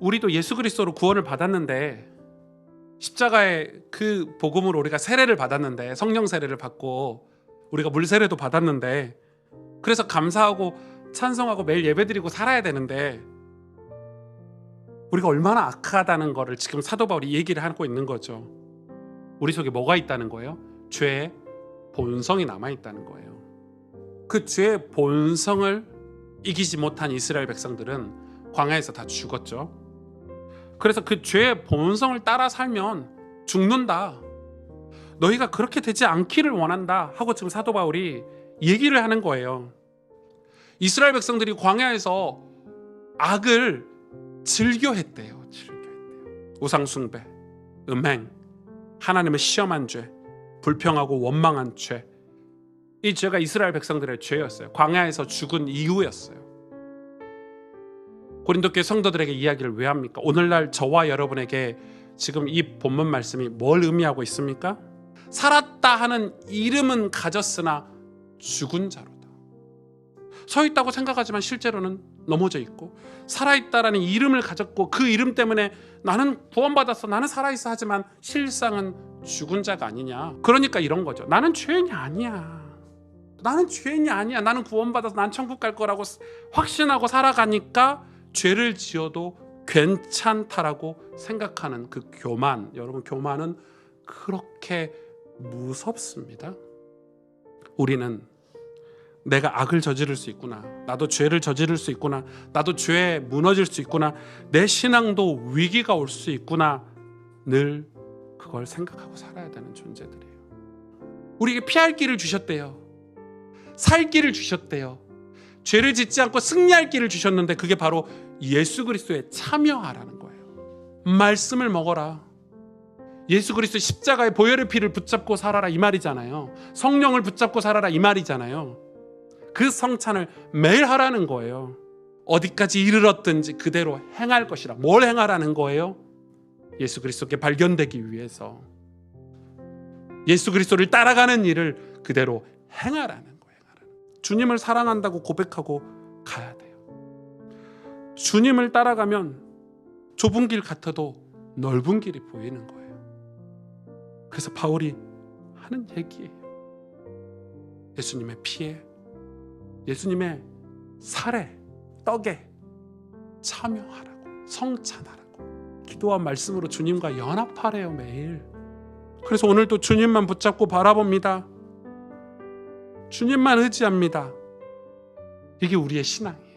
우리도 예수 그리스도로 구원을 받았는데 십자가의 그 복음으로 우리가 세례를 받았는데 성령 세례를 받고 우리가 물 세례도 받았는데 그래서 감사하고 찬송하고 매일 예배드리고 살아야 되는데 우리가 얼마나 악하다는 거를 지금 사도 바울이 얘기를 하고 있는 거죠. 우리 속에 뭐가 있다는 거예요? 죄의 본성이 남아 있다는 거예요. 그 죄의 본성을 이기지 못한 이스라엘 백성들은 광야에서 다 죽었죠. 그래서 그 죄의 본성을 따라 살면 죽는다. 너희가 그렇게 되지 않기를 원한다 하고 지금 사도 바울이 얘기를 하는 거예요. 이스라엘 백성들이 광야에서 악을 즐겨했대요. 즐겨했대요. 우상 숭배, 음행, 하나님을 시험한 죄, 불평하고 원망한 죄. 이 죄가 이스라엘 백성들의 죄였어요. 광야에서 죽은 이유였어요. 고린도교 성도들에게 이야기를 왜 합니까? 오늘날 저와 여러분에게 지금 이 본문 말씀이 뭘 의미하고 있습니까? 살았다 하는 이름은 가졌으나 죽은 자로다. 서 있다고 생각하지만 실제로는 넘어져 있고 살아 있다라는 이름을 가졌고 그 이름 때문에 나는 구원받았어. 나는 살아 있어 하지만 실상은 죽은 자가 아니냐. 그러니까 이런 거죠. 나는 죄인이 아니야. 나는 죄인이 아니야. 나는 구원받아서 난 천국 갈 거라고 확신하고 살아가니까 죄를 지어도 괜찮다라고 생각하는 그 교만. 여러분 교만은 그렇게 무섭습니다. 우리는 내가 악을 저지를 수 있구나. 나도 죄를 저지를 수 있구나. 나도 죄에 무너질 수 있구나. 내 신앙도 위기가 올 수 있구나. 늘 그걸 생각하고 살아야 되는 존재들이에요. 우리에게 피할 길을 주셨대요. 살 길을 주셨대요. 죄를 짓지 않고 승리할 길을 주셨는데 그게 바로 예수 그리스도에 참여하라는 거예요. 말씀을 먹어라. 예수 그리스도 십자가의 보혈의 피를 붙잡고 살아라 이 말이잖아요. 성령을 붙잡고 살아라 이 말이잖아요. 그 성찬을 매일 하라는 거예요. 어디까지 이르렀든지 그대로 행할 것이라. 뭘 행하라는 거예요? 예수 그리스도께 발견되기 위해서 예수 그리스도를 따라가는 일을 그대로 행하라는. 주님을 사랑한다고 고백하고 가야 돼요. 주님을 따라가면 좁은 길 같아도 넓은 길이 보이는 거예요. 그래서 바울이 하는 얘기예요. 예수님의 피에 예수님의 살에 떡에 참여하라고 성찬하라고 기도와 말씀으로 주님과 연합하래요 매일. 그래서 오늘도 주님만 붙잡고 바라봅니다. 주님만 의지합니다. 이게 우리의 신앙이에요.